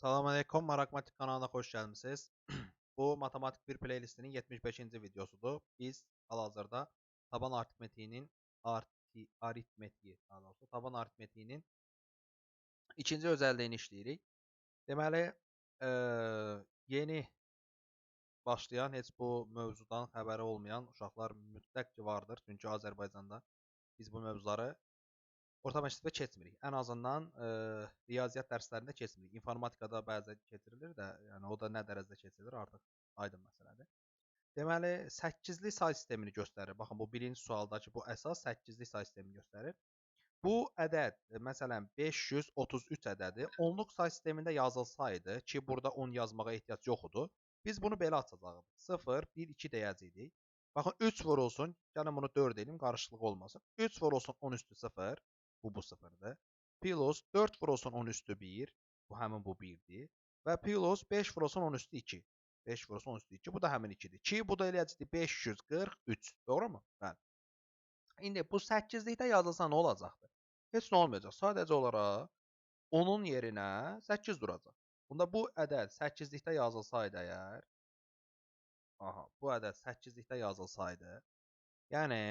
Salamünaleyküm, Marakmatik kanalına xoş gəlmisiniz. Bu Matematik 1 playlistinin 75-ci videosudur. Biz hal-hazırda taban aritmetiğinin arti, aritmetiği, doğrusu taban aritmetiğinin ikinci özəlliyini işləyirik. Deməli, e, yeni başlayan, heç bu mövzudan xəbəri olmayan uşaqlar mütləq ki vardır. Çünki Azərbaycanda biz bu mövzuları orta məktəbdə keçmirik. Ən azından e, riyaziyyat dərslərində keçmirik. İnformatikada bəzən keçirilir də, yəni o da nə dərəcədə keçirilir artıq aydın məsələdir. Deməli, 8-li say sistemini göstərir. Baxın, bu birinci sualdakı bu əsas 8-li say sistemini göstərir. Bu ədəd, məsələn, 533 ədədi onluq say sistemində yazılsaydı ki, burada 10 yazmağa ehtiyac yox idi, biz bunu belə açacağıq. 0, 1, 2 deyəcəydik. Baxın, 3 vurulsun, gəlin bunu 4 edim, qarışıqlıq olmasın. 3 vurulsun 10 üstü 0, Bu bu sıfırdır. Pilos 4 vurulsun 10 üstü 1. Bu həmin bu 1-dir. Və Pilos 5 vurulsun 10 üstü 2. 5 vurulsun 10 üstü 2. Bu da həmin 2-dir. Ki bu da eləyəcəkdir 543. Doğrumu? Bəli. İndi bu 8-likdə yazılsa nə olacaqdır? Heç nə olmayacaq. Sadəcə olaraq onun yerinə 8 duracaq. Bunda bu ədəd 8-likdə yazılsaydı əgər Aha, bu ədəd 8-likdə yazılsaydı, yəni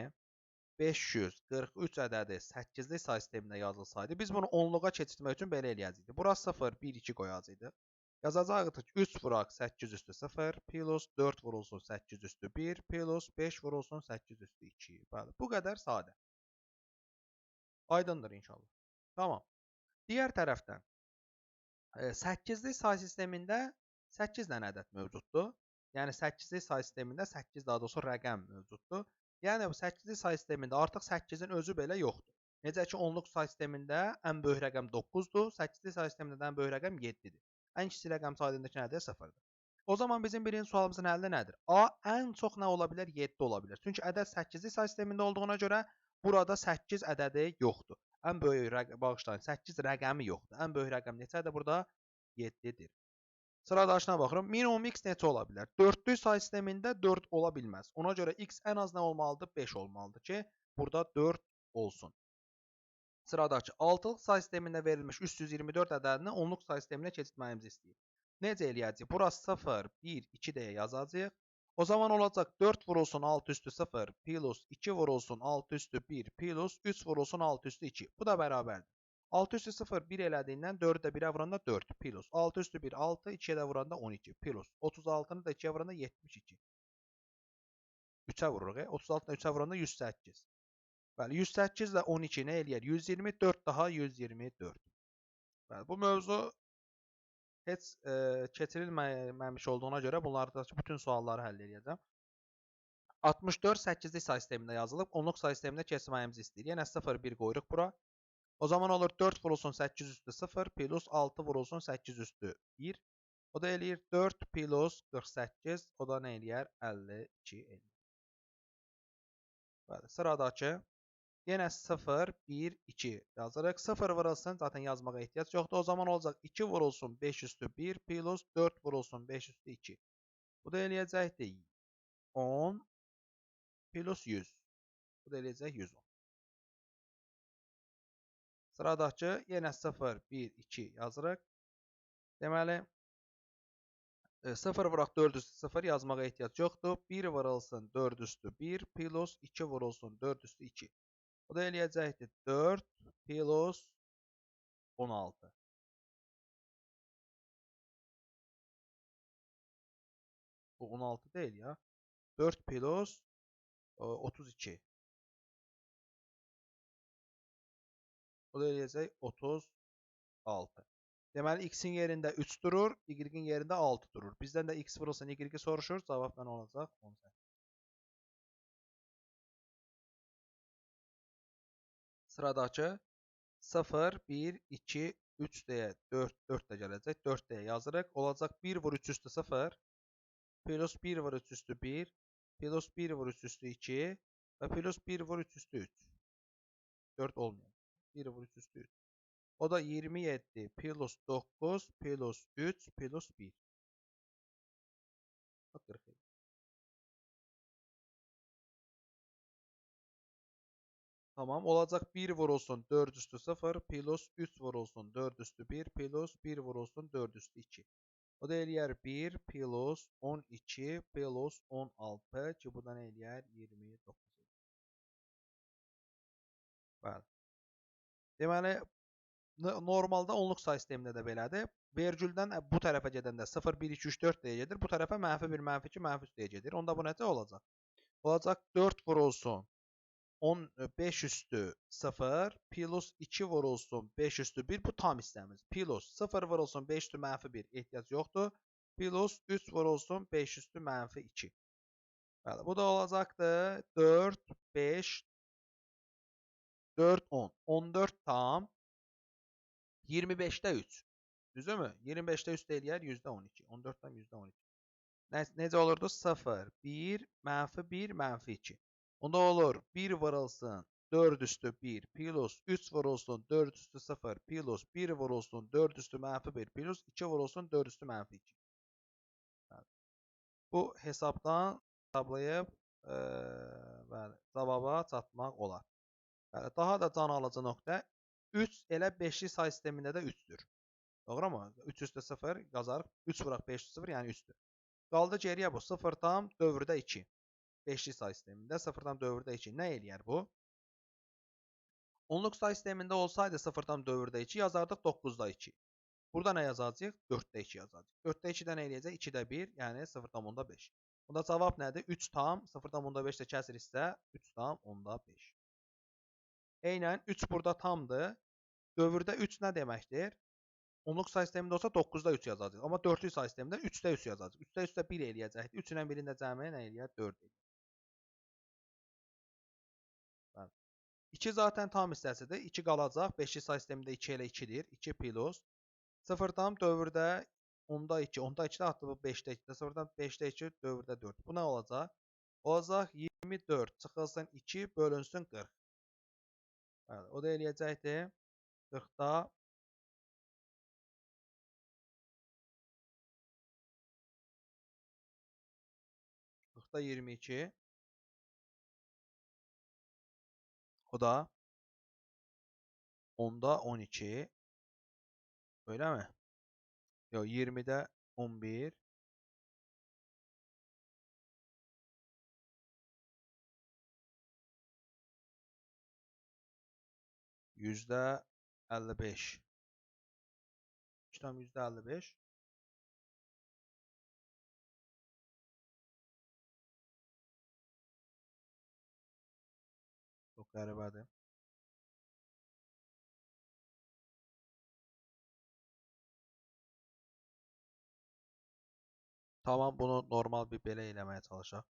543 ədədi 8-li say sisteminə yazılsaydı, biz bunu onluğa keçirmək üçün belə eləyəcəkdik. Bura 0, 1, 2 qoyacaqdıq. Yazacaqdıq ki, 3 vuraq 8 üstü 0, plus 4 vurulsun 8 üstü 1, plus 5 vurulsun 8 üstü 2. Bəli, bu qədər sadə. Aydındır inşallah. Tamam. Digər tərəfdən 8-li say sistemində 8 dənə ədəd mövcuddur. Yəni 8-li say sistemində 8 daha doğrusu rəqəm mövcuddur. Yəni bu 8-li say sistemində artıq 8-in özü belə yoxdur. Necə ki, onluq say sistemində ən böyük rəqəm 9-dur, 8-li say sistemində ən böyük rəqəm 7-dir. Ən kiçik rəqəm sayəsindəki nədir? 0-dır. O zaman bizim birinci sualımızın həlli nədir? A ən çox nə ola bilər? 7 ola bilər. Çünki ədəd 8-li say sistemində olduğuna görə burada 8 ədədi yoxdur. Ən böyük rəqəm bağışlayın, 8 rəqəmi yoxdur. Ən böyük rəqəm neçədir burada? 7-dir. Sıradakına baxıram. Minimum x neçə ola bilər? 4-lü say sistemində 4 ola bilməz. Ona görə x ən az nə olmalıdır? 5 olmalıdır ki, burada 4 olsun. Sıradakı 6-lıq say sistemində verilmiş 324 ədədini onluq say sisteminə keçirtməyimizi istəyir. Necə eləyəcəyik? Bura 0, 1, 2 deyə yazacağıq. O zaman olacaq 4 vurulsun 6 üstü 0 plus 2 vurulsun 6 üstü 1 plus 3 vurulsun 6 üstü 2. Bu da bərabərdir. 6 üstü 0 1 elədiyindən 4-ü də 1-ə vuranda 4 plus 6 üstü 1 6 2-yə də vuranda 12 plus 36-nı da 2-yə vuranda 72. 3-ə vururuq. 36-dan 3-ə vuranda 108. Bəli, 108 ilə 12 nə eləyər? 124 daha 124. Bəli, bu mövzu heç e, keçirilməmiş olduğuna görə bunlardakı bütün sualları həll edəcəm. 64 8-lik say sistemində yazılıb, onluq say sisteminə keçməyimizi istəyir. Yenə 0 1 qoyuruq bura. O zaman olur 4 vurulsun 8 üstü 0 plus 6 vurulsun 8 üstü 1. O da eləyir 4 plus 48. O da nə eləyər? 52 eləyir. Bəli, sıradakı yenə 0, 1, 2 yazırıq. 0 vurulsun, zaten yazmağa ehtiyac yoxdur. O zaman olacaq 2 vurulsun 5 üstü 1 plus 4 vurulsun 5 üstü 2. Bu da eləyəcəkdir 10 plus 100. Bu da eləyəcək 110. Sıradakı yenə 0, 1, 2 yazırıq. Deməli, 0 e, vuraq 4 üstü 0 yazmağa ehtiyac yoxdur. 1 vurulsun 4 üstü 1 plus 2 vurulsun 4 üstü 2. Bu da eləyəcəkdir 4 plus 16. Bu 16 değil ya. 4 plus 32. Eləyəcək 36. Deməli, x-in yerində 3 durur, y-in yerində 6 durur. Bizdən də x vurulsun, y-i soruşur. Cavab nə olacaq? 18. Sıradakı 0, 1, 2, 3 deyə 4, 4 də gələcək. 4 deyə yazırıq. Olacaq 1 vur 3 üstü 0, plus 1 vur 3 üstü 1, plus 1 vur 3 üstü 2 və plus 1 vur 3 üstü 3. 4 olmuyor. 1 vur 3 üstü 3. O da 27 plus 9 plus 3 plus 1. Bak 40. Şey. 40. Tamam. Olacak 1 vurulsun 4 üstü 0 plus 3 vurulsun 4 üstü 1 plus 1 vurulsun 4 üstü 2. O da eləyər 1 plus 12 plus 16 ki bu da eləyər 29. Bəli. Deməli normalda onluq say sistemində də belədir. Vergüldən ə, bu tərəfə gedəndə 0 1 2 3 4 deyə gedir. Bu tərəfə mənfi 1 mənfi 2 mənfi 3 deyə gedir. Onda bu necə olacaq? Olacaq 4 vurulsun 10 5 üstü 0 plus 2 vurulsun 5 üstü 1 bu tam hissəmiz. Plus 0 vurulsun 5 üstü mənfi 1 ehtiyac yoxdur. Plus 3 vurulsun 5 üstü mənfi 2. Bəli, bu da olacaqdı 4 5 4 10. 14 tam 25'te 3. Düzümü? 25'te 3 eləyər %12. 14 tam %12. Ne, necə olurdu? 0, 1, mənfi 1, mənfi 2. Onda olur 1 vurulsun 4 üstü 1 plus 3 vurulsun 4 üstü 0 plus 1 vurulsun 4 üstü mənfi 1 plus 2 vurulsun 4 üstü mənfi 2. Bəli. Bu hesabdan hesablayıb e, bəli, cavaba çatmaq olar. Daha da can alıcı nöqtə 3 elə 5-li say sistemində də 3-dür. Doğru mu? 3 üstə 0 yazarıq. 3 vuraq 5 üstə 0 yəni 3-dür. Qaldı geriyə bu 0 tam dövrdə 2. 5-li say sistemində 0 tam dövrdə 2. Nə eləyər bu? Onluq say sistemində olsaydı 0 tam dövrdə 2 yazardıq 9-da 2. Burada nə yazacağıq? 4-də 2 yazacağıq. 4-də 2-də nə eləyəcək? 2-də 1, yəni 0 tam onda 5. Bunda cavab nədir? 3 tam 0 tam onda 5 də kəsir hissə 3 tam onda 5. Eynən 3 burada tamdır. Dövrdə 3 nə deməkdir? Onluq say sistemində olsa 9-da 3 yazacağıq. Amma 4-lü say sistemində 3-də 3 yazacağıq. 3-də 3 də 1 eləyəcəkdir. 3 ilə 1-in də cəmi nə eləyər? 4 eləyər. Bəli. 2 zaten tam hissəsidir. 2 qalacaq. 5-li say sistemində 2 elə 2-dir. 2 plus 0 tam dövrdə 10-da 2, 10-da 2 də hatta bu 5-də 2, 0-dan 5-də 2, dövrdə 4. Bu nə olacaq? Olacaq 24 çıxılsın 2 bölünsün 40. O da eləyəcəkdir 40-da 40'da 22. O da 10'da 12. Öyle mi? Yok 20'de 11. Yüzde 55. İşlem yüzde 55. Çok qəribədir. Tamam bunu normal bir belə eləməyə çalışaq.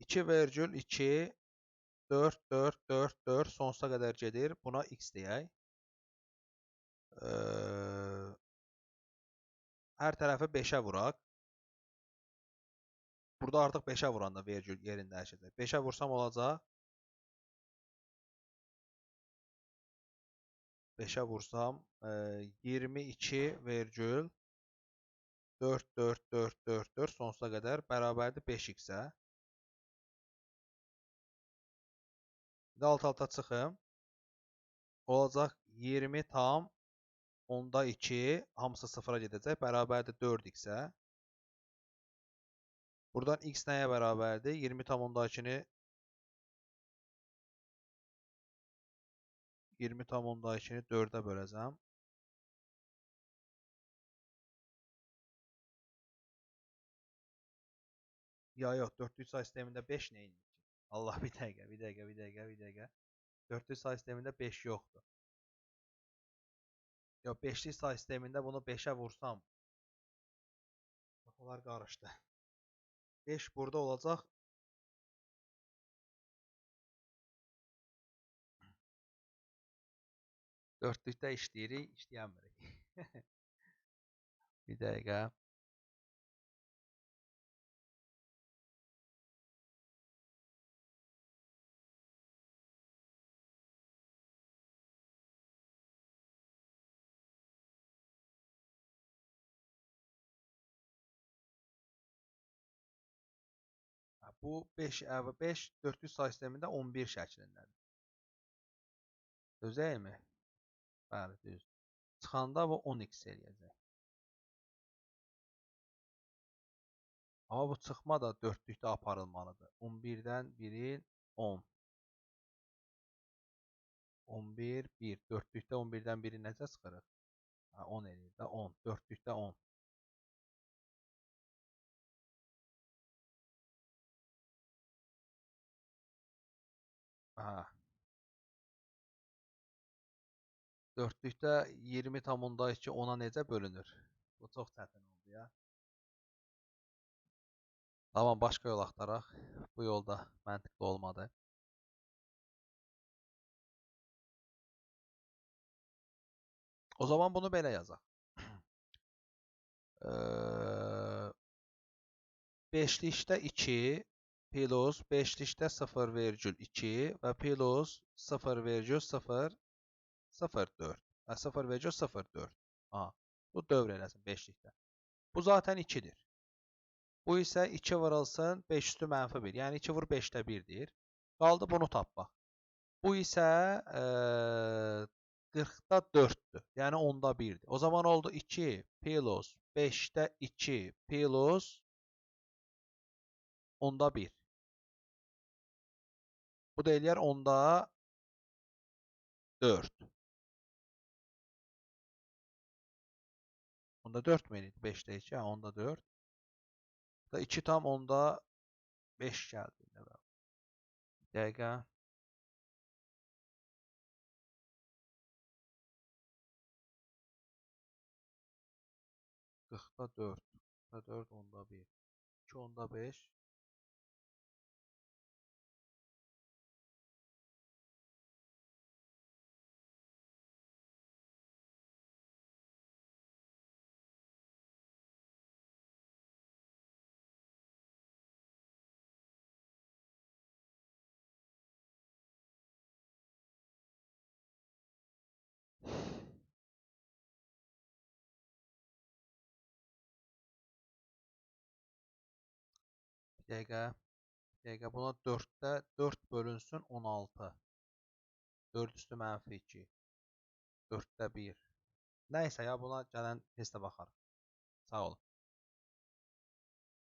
2 vergül 2 4 4 4 4 sonsuza qədər gedir. Buna x deyək. Ee, hər tərəfi 5-ə vuraq. Burada artıq 5-ə vuranda vergül yerində dəyişəcək. 5-ə vursam olacaq. 5'e vursam e, 22 vergül 4 4 4 4 4 sonsuza kadar bərabərdir 5x-ə. Bir də alt alta çıxım. Olacaq 20 tam onda 2 hamısı sıfıra gedəcək. Bərabərdir 4x-ə. Buradan x nəyə bərabərdir? 20 tam onda 2-ni 20 tam onda 2-ni 4-ə böləcəm. Ya yox, 400 say sistemində 5 nə ki? Allah bir dəqiqə, bir dəqiqə, bir dəqiqə, bir dəqiqə. 400 say sistemində 5 yoxdur. Yox, 5'li say sistemində bunu 5-ə vursam Onlar qarışdı. 5 burada olacaq. Dörtlükdə işləyirik, işləyəmirik. bir dəqiqə. Bu 5 əvə 5 400 say sistemində 11 şəklindədir. Düzeymi? Bəli, düz. Çıxanda bu 10x eləyəcək. Amma bu çıxma da dördlükdə aparılmalıdır. 11-dən 1-in 10. 11, 1. Dördlükdə 11-dən 1-i necə çıxırıq? Ha, 10 eləyir də 10. Dördlükdə 10. Ha. Dördlükdə 20 tam onda 2 10-a necə bölünür? Bu çox çətin oldu ya. Tamam, başqa yol axtaraq. Bu yolda məntiqli olmadı. O zaman bunu belə yazaq. Eee, Beşlikdə 2 plus beşlikdə 0,2 və plus 0,0 0,4. Hə, 0,04. Aha, bu dövr eləsin beşlikdə. Bu zaten 2-dir. Bu isə 2 vurulsun 5 üstü mənfi 1. Yəni 2 vur 5-də 1-dir. Qaldı bunu tapmaq. Bu isə eee 40-da 4-dür. Yəni 10-da 1-dir. O zaman oldu 2 plus 5-də 2 plus 10-da 1. Bu da eləyər 10-da 4. Onda 4 mü eləyir? 5-də 2, hə, onda 4. Bu da 2 tam onda 5 gəldi. Bir dəqiqə. Qırxda 4. Qırxda 4 onda 1. 2 onda 5. Dəqiqə. Dəqiqə buna 4-də 4 bölünsün 16. 4 üstü mənfi 2. 4-də 1. Nəysə ya buna gələn testə baxarıq. Sağ olun.